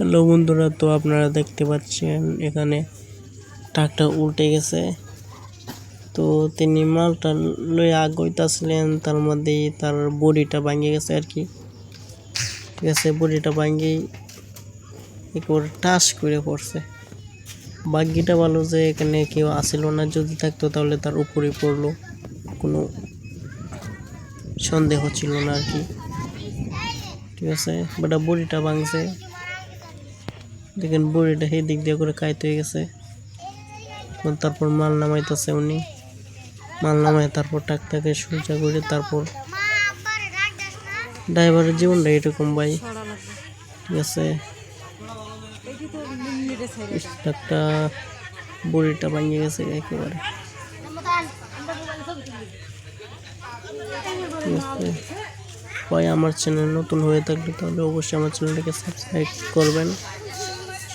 Hello বন্ধুরা, তো আপনারা দেখতে পাচ্ছেন এখানে ট্রাকটা উল্টে গেছে। তো তিনি মালটা লয়ে আগাইতেছিলেন, তার মধ্যে তার বডিটা ভাঙে গেছে আর কি। ঠিক আছে, বডিটা ভাঙে একেবারে টাস করে পড়ছে। বাগ্যিটা ভালো যে এখানে কেউ আসিল না, যদি থাকতো তাহলে তার উপরে পড়ল। কোনো সন্দেহ ছিল না আর কি। ঠিক আছে বাট বড়িটা ভাঙছে। দেখেন বড়িটা সেই দিক দিয়ে করে কাইতে হয়ে গেছে। তারপর মাল নামাইতেছে উনি। মাল নামায় তারপর টাকটাকে সোজা করে তারপর ড্রাইভারের জীবনটা এরকম ভাই। ঠিক আছে? একটা বড়িটা ভাঙিয়ে গেছে একেবারে। ভাই, আমার চ্যানেল নতুন হয়ে থাকলে তাহলে অবশ্যই আমার চ্যানেলটাকে সাবস্ক্রাইব করবেন।